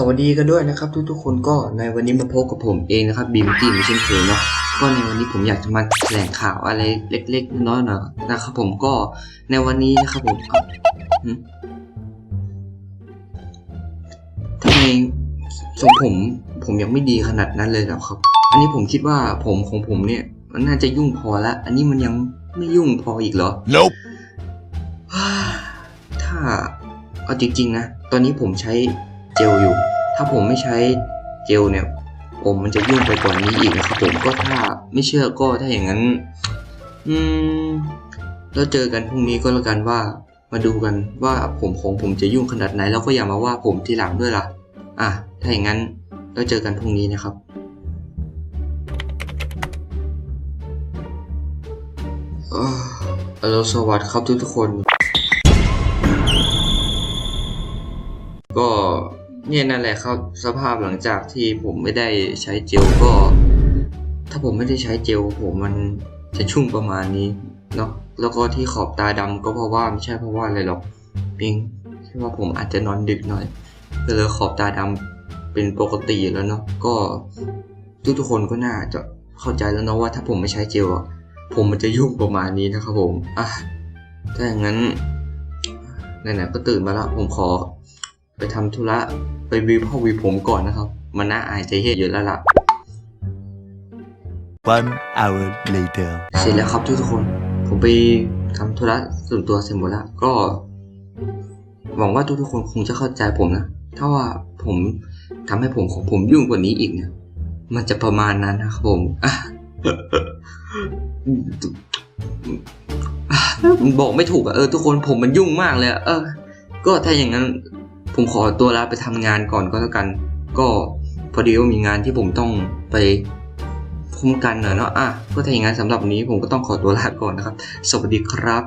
สวัสดีกันด้วยนะครับทุกๆคนก็ในวันนี้มาพบกับผมเองนะครับบีมจีมเช่นเคยเนาะก็ในวันนี้ผมอยากจะมาแถลงข่าวอะไรเล็กๆน้อยๆหน่อยนะครับผมก็ในวันนี้นะครับผมเอ้าหึทำไมทรงผมผมยังไม่ดีขนาดนั้นเลยเหรอครับ อันนี้ผมคิดว่าผมของผมเนี่ย มันน่าจะยุ่งพอละอันนี้มันยังไม่ยุ่งพออีกเหรอ Nope. ถ้าเอาจริงๆนะตอนนี้ผมใช้ เจลอยู่ ถ้าผมไม่ใช้เจลเนี่ย ผมมันจะยุ่งไปกว่านี้อีกนะครับผมก็ถ้าไม่เชื่อก็ถ้าอย่างนั้น อืมแล้วเจอกันพรุ่งนี้ก็แล้วกันว่า มาดูกันว่าผมของผมจะยุ่งขนาดไหน แล้วก็อย่ามาว่าผมทีหลังด้วยล่ะ อะ ถ้าอย่างนั้นแล้วเจอกันพรุ่งนี้นะครับอ่ออรุณสวัสดิ์ครับทุกทุกคน เนี่ยนั่นแหละครับสภาพหลังจากที่ผมไม่ได้ใช้เจลก็ ถ้าผมไม่ได้ใช้เจลผมมันจะชุ่มประมาณนี้เนาะแล้วก็ที่ขอบตาดำก็เพราะว่าไม่ใช่เพราะว่าอะไรหรอกเพียงแค่ว่าผมอาจจะนอนดึกหน่อยก็เลยขอบตาดำเป็นปกติแล้วเนาะก็ทุกๆคนก็น่าจะเข้าใจแล้วเนาะว่าถ้าผมไม่ใช้เจลอะผมมันจะยุ่งประมาณนี้นะครับผมอะถ้าอย่างนั้นไหนๆก็ตื่นมาแล้วผมขอ ไปทำธุระไปวีพ่อวีผมก่อนนะครับ มันน่าอายใจเฮียอยู่แล้วล่ะ One hour later. เสร็จแล้วครับทุกๆคน ผมไปทำธุระส่วนตัวเสร็จหมดแล้ว ก็ หวังว่าทุกๆคนคงจะเข้าใจผมนะ ถ้าว่าผมทำให้ผมของผมยุ่งกว่านี้อีกเนี่ย มันจะประมาณนั้นนะครับผมอะบอกไม่ถูกอะเออ ทุกคนผมมันยุ่งมากเลยอะเออ ก็ถ้าอย่างนั้น ผมขอตัวลาไปทำงานก่อนก็แล้วกัน ก็พอดีว่ามีงานที่ผมต้องไปคุ้มกันหน่อยเนาะอะก็ถ้าอย่างนั้นสำหรับวันนี้ผมก็ต้องขอตัวลาก่อนนะครับ สวัสดีครับ